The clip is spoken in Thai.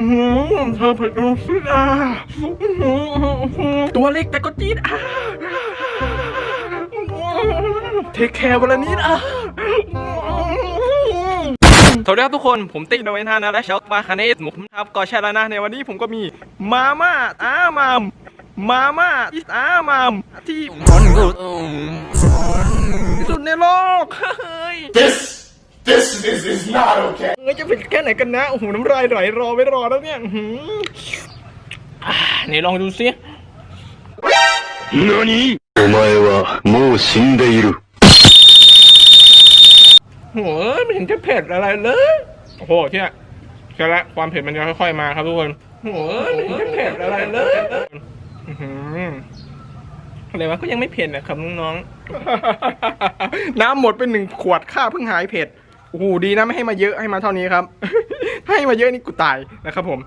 อืมเธอเผ็ดดูสิอะอื้อหือตัวเล็กแต่ก็จี๊ดอะเทคแคร์วันละนิดอะ สวัสดีครับทุกคน ผมติ๊กโดเวนทานะและช็อกมาคาเนสหมุกครับก็ใช่แล้วนะในวันนี้ผมก็มีมาม่าอามามมาม่าอิสอามามที่ที่สุดในโลกเฮ้ย This, this is, is not okay. เอ้ยจะเป็นแค่ไหนกันนะ โอ้โห น้ำลายไหลรอไม่รอแล้วเนี่ยอื้อหืออ่าไหนลองดูสิ 何お前はもう死んでいる。 โอ้ยไม่เห็นจะเผ็ดอะไรเลย โอ้โหเที่ยแค่ละความเผ็ดมันจะค่อยๆมาครับทุกคนโอ้ยไม่เห็นจะเผ็ดอะไรเลยอื้อหืออะไรวะก็ยังไม่เผ็ดนะครับน้องๆ น้ำหมดเป็นหนึ่งขวดข้าเพิ่งหายเผ็ด โอ้โหดีนะไม่ให้มาเยอะให้มาเท่านี้ครับ ให้มาเยอะนี่กูตายนะครับผม